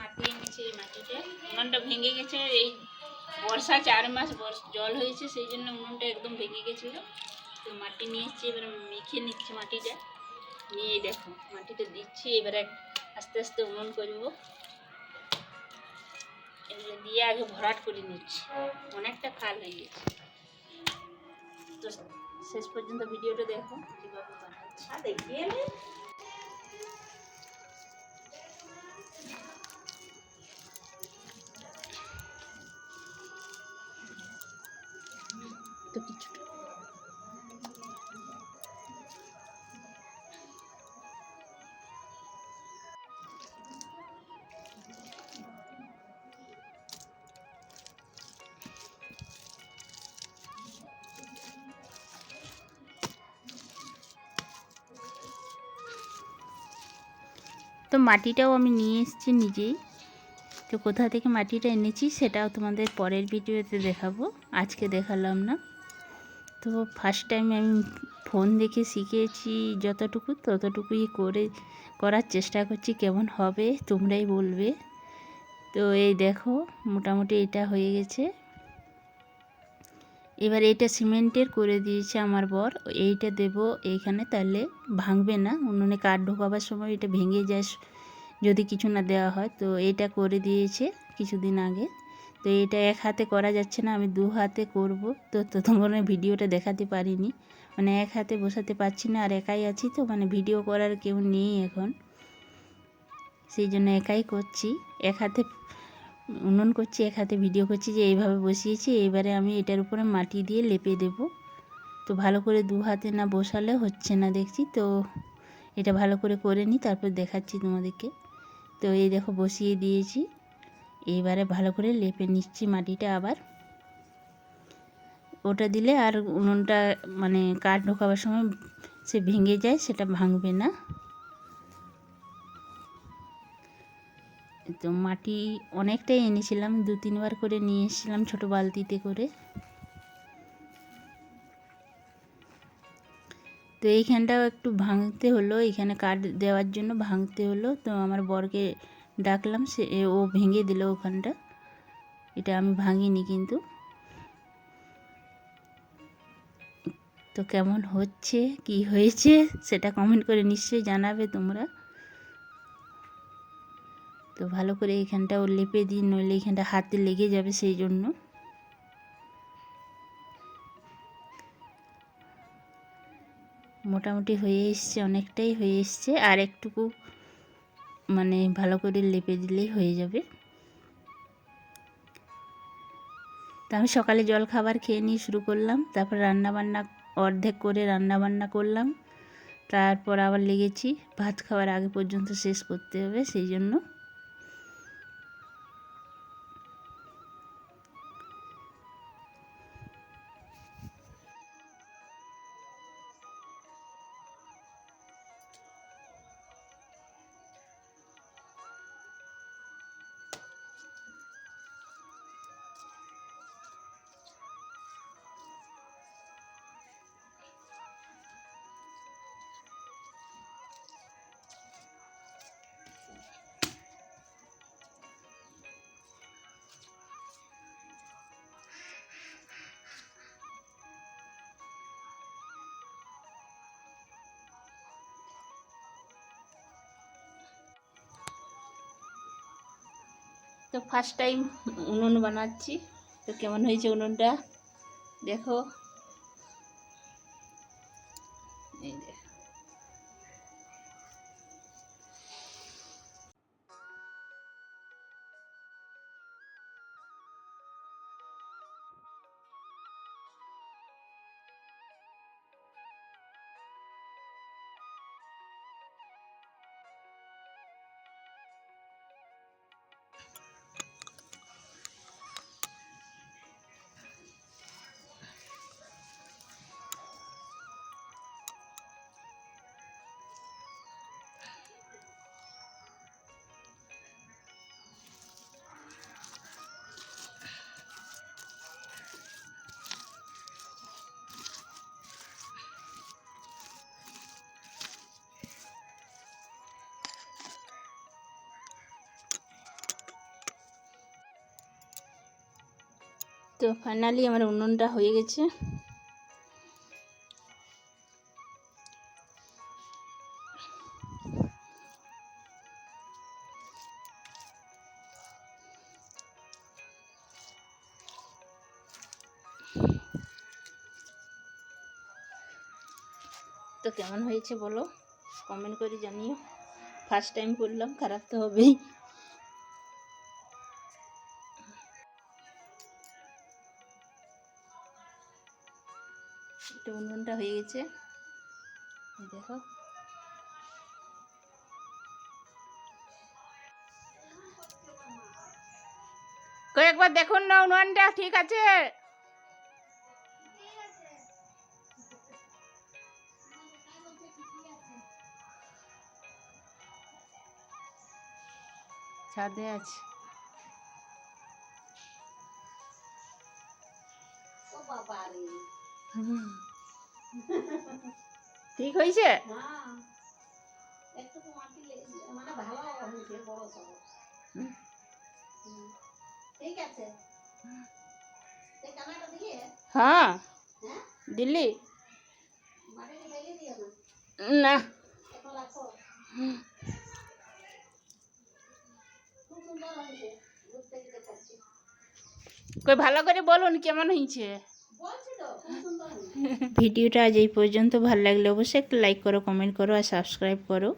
মাটি এনেছি, এই মাটিটা। উনুনটা ভেঙে গেছে, এই বর্ষা চার মাস জল হয়েছে, সেই জন্য উনুনটা একদম ভেঙে গেছিল। তো মাটি নিয়ে এসছি, এবার মেখে নিচ্ছি মাটিটা। নিয়ে দেখো, মাটিটা দিচ্ছি, এবারে আস্তে আস্তে উনুন করব। এগুলো দিয়ে আগে ভরাট করে নিচ্ছি। অনেকটা খাল হয়ে গেছে। তো শেষ পর্যন্ত ভিডিওটা দেখো, কীভাবে বানাচ্ছি। দেখিয়ে তো মাটিটাও আমি নিয়ে এসেছি নিজেই। তো কোথা থেকে মাটিটা এনেছি সেটাও তোমাদের পরের ভিডিওতে দেখাবো। আজকে দেখালাম না। তো ফার্স্ট টাইম আমি ফোন দেখে শিখেছি যতটুকু, ততটুকুই করে, করার চেষ্টা করছি কেমন হবে, তোমরাই বলবে। তো এই দেখো, মোটামুটি এটা হয়ে গেছে। এবার এটা সিমেন্টের করে দিয়েছে আমার বর, এইটা দেব এইখানে তাহলে ভাঙবে না। উনুনে কাঠ ঢোকাবার সময় এটা ভেঙে যায়, যদি কিছু না দেওয়া হয়। তো এটা করে দিয়েছে কিছুদিন আগে। তো এটা এক হাতে করা যাচ্ছে না, আমি দু হাতে করব। তো তো তোমার ভিডিওটা দেখাতে পারিনি। মানে এক হাতে বসাতে পারছি না, আর একাই আছি তো মানে ভিডিও করার কেউ নেই এখন। সেই জন্য একাই করছি। এক হাতে উনুন করছি, এক হাতে ভিডিও করছি যে এইভাবে বসিয়েছি, এবারে আমি এটার উপরে মাটি দিয়ে লেপে দেব। তো ভালো করে দু হাতে না বসালে হচ্ছে না দেখছি, তো এটা ভালো করে করে নিই, তারপর দেখাচ্ছি তোমাদেরকে। তো এই দেখো বসিয়ে দিয়েছি, এইবারে ভালো করে লেপে নিচ্ছি মাটিটা আবার। ওটা দিলে আর উনুনটা মানে কাঠ ঢোকাবার সময় সে ভেঙে যায়, সেটা ভাঙবে না। তো মাটি অনেকটাই এনেছিলাম, দু তিনবার করে নিয়ে এসেছিলাম ছোটো বালতিতে করে। তো এইখানটাও একটু ভাঙতে হলো, এখানে কাঠ দেওয়ার জন্য ভাঙতে হলো। তো আমার বরকে ডাকলাম, সে ও ভেঙে দিল ওখানটা। এটা আমি ভাঙিনি কিন্তু। তো কেমন হচ্ছে, কি হয়েছে, সেটা কমেন্ট করে নিশ্চয়ই জানাবে তোমরা। তো ভালো করে এখানটা এখানটাও লেপে দিই, নইলে এখানটা হাতে লেগে যাবে সেই জন্য। মোটামুটি হয়ে এসছে, অনেকটাই হয়ে এসছে। আর একটুকু মানে ভালো করে লেপে দিলেই হয়ে যাবে। তা আমি সকালে জল খাবার খেয়ে নিয়ে শুরু করলাম, তারপর রান্না বান্না অর্ধেক করে রান্না বান্না করলাম। তারপর আবার লেগেছি, ভাত খাওয়ার আগে পর্যন্ত শেষ করতে হবে, সেই জন্য। তো ফার্স্ট টাইম উনুন বানাচ্ছি। তো কেমন হয়েছে উনুনটা? দেখো। তো ফাইনালি আমার উনুনটা হয়ে গেছে। তো কেমন হয়েছে বলো? কমেন্ট করে জানিও। ফার্স্ট টাইম করলাম, খারাপ তো হবেই। এটা উনুনটা হয়ে গেছে। দেখো। কয়েকবার দেখুন না উনুনটা ঠিক আছে? ছাদে আছে। হয়েছে হুম। ঠিক কানাটা দিয়ে হ্যাঁ হ্যাঁ। দিল্লি। না। হয়েছে। কই ভালো করে বলুন কেমন হয়েছে বলছি ভিডিওটা আজ এই পর্যন্ত। ভালো লাগলে অবশ্যই একটা লাইক করো কমেন্ট করো আর সাবস্ক্রাইব করো।